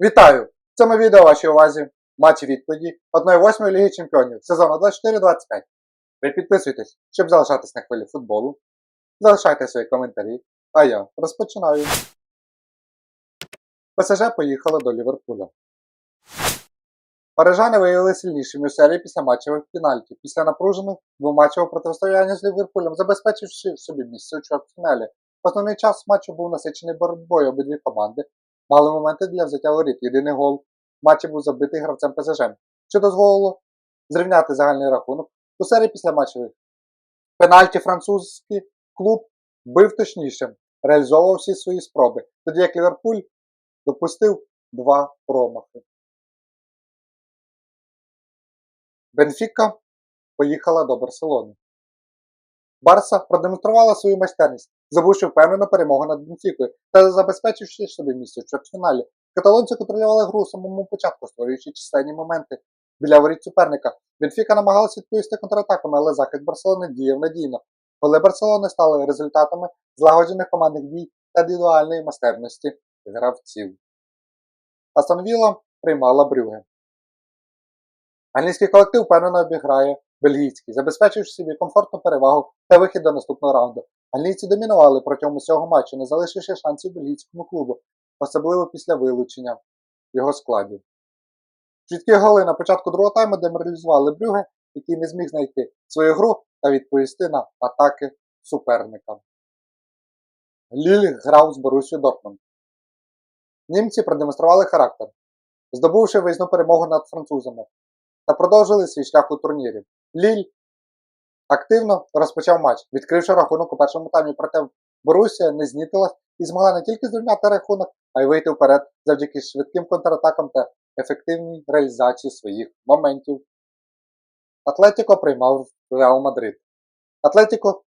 Вітаю! В цьому відео вашій увазі матчі відповіді 1-8 Ліги Чемпіонів сезону 24-25. Ви підписуйтесь, щоб залишатись на хвилі футболу. Залишайте свої коментарі, а я розпочинаю. ПСЖ поїхали до Ліверпуля. Парижани виявили сильнішими у серії після матчевих пенальтів, після напружених двоматчевого протистояння з Ліверпулем, забезпечивши собі місце у чвертьфіналі. Основний час матчу був насичений боротьбою обидві команди, мали моменти для взяття воріт. Єдиний гол матчі був забитий гравцем ПСЖ, що дозволило зрівняти загальний рахунок у серії після матчевих. Пенальті французький клуб бив точніше, реалізовував всі свої спроби, тоді як Ліверпуль допустив два промахи. Бенфіка поїхала до Барселони. Барса продемонструвала свою майстерність, забувши впевнену перемогу над Бенфікою та забезпечивши собі місце в чвертьфіналі. Каталонці контролювали гру у самому початку, створюючи численні моменти біля воріт суперника. Бенфіка намагалася відповісти контратаками, але захист Барселони діяв надійно. Коли Барселони стали результатами злагоджених командних дій та індивідуальної майстерності гравців. Астон Вілла приймала Брюге. Англійський колектив впевнено обіграє бельгійський, забезпечивши собі комфортну перевагу та вихід до наступного раунду. Англійці домінували протягом усього матчу, не залишивши шансів бельгійському клубу, особливо після вилучення його складів. Чіткі голи на початку другого тайму деморалізували Брюге, який не зміг знайти свою гру та відповісти на атаки суперника. Ліль грав з Борусію Дортмунд. Німці продемонстрували характер, здобувши виїзну перемогу над французами та продовжили свій шлях у турнірі. Ліль активно розпочав матч, відкривши рахунок у першому таймі, проте Борусія не знітилась і змогла не тільки зрівняти рахунок, а й вийти вперед завдяки швидким контратакам та ефективній реалізації своїх моментів. Атлетіко приймав Реал Мадрид. Атлетіко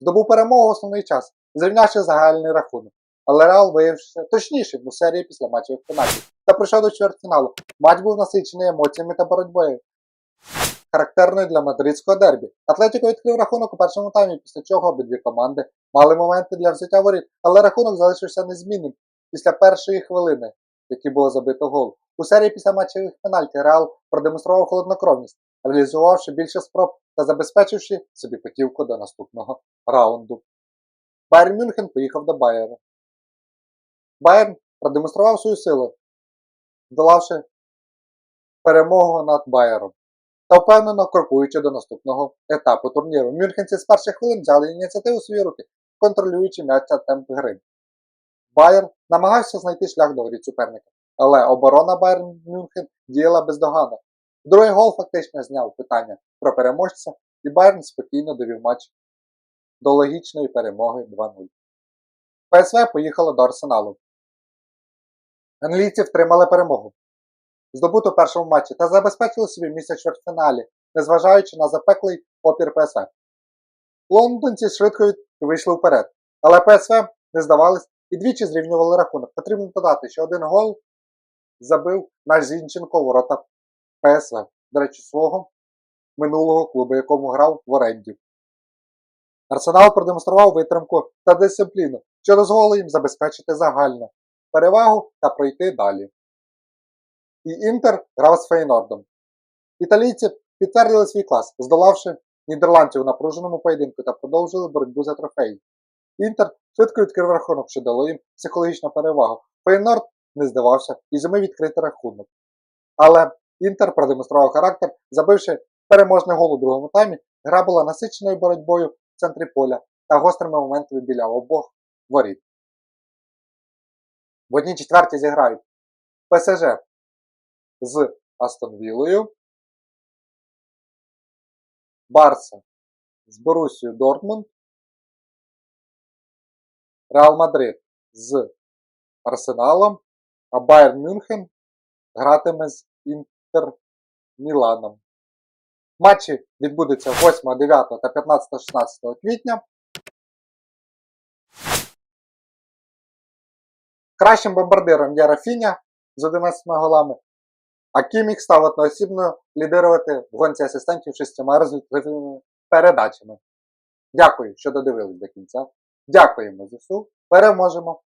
здобув перемогу в основний час, зрівнявши загальний рахунок. Але Реал виявився точнішим у серії після матчевих пенальтів та прийшов до чвертьфіналу. Матч був насичений емоціями та боротьбою, характерною для мадридського дербі. Атлетіко відкрив рахунок у першому таймі, після чого обидві команди мали моменти для взяття воріт, але рахунок залишився незмінним після першої хвилини, в якій було забито гол. У серії після матчевих пенальтів Реал продемонстрував холоднокровність, реалізувавши більше спроб та забезпечивши собі путівку до наступного раунду. Байер Мюнхен поїхав до Байера. Байерн продемонстрував свою силу, долавши перемогу над Байером та впевнено крокуючи до наступного етапу турніру. Мюнхенці з перших хвилин взяли ініціативу у свої руки, контролюючи м'яч та темп гри. Байер намагався знайти шлях до воріт суперника, але оборона Байерн Мюнхен діяла бездоганно. Другий гол фактично зняв питання про переможця, і Байерн спокійно довів матч до логічної перемоги 2-0. ПСВ поїхало до Арсеналу. Англійці втримали перемогу, здобуту в першому матчі, та забезпечили собі місце в чвертьфіналі, незважаючи на запеклий опір ПСВ. Лондонці швидко вийшли вперед, але ПСВ не здавались і двічі зрівнювали рахунок. Потрібно додати, що один гол забив наш Зінченко ворота ПСВ, до речі, свого минулого клубу, якому грав в оренді. Арсенал продемонстрував витримку та дисципліну, що дозволило їм забезпечити загальну перевагу та пройти далі. І Інтер грав з Фейнордом. Італійці підтвердили свій клас, здолавши нідерландців у напруженому поєдинку та продовжили боротьбу за трофей. Інтер швидко відкрив рахунок, що дало їм психологічну перевагу. Фейнорд не здавався і зумів відкрити рахунок. Але Інтер продемонстрував характер, забивши переможний гол у другому таймі, гра була насиченою боротьбою в центрі поля та гострими моментами біля обох воріт. В одній четвертій зіграють ПСЖ з Астон Віллою, Барса з Борусією Дортмунд, Реал Мадрид з Арсеналом, а Байерн Мюнхен гратиме з Інтер Міланом. Матчі відбудуться 8, 9 та 15, 16 квітня. Кращим бомбардиром є Рафіня з 11 голами, а Кімік став одноосібно лідирувати в гонці асистентів шістьма результативними передачами. Дякую, що додивились до кінця. Дякуємо ЗСУ. Переможемо!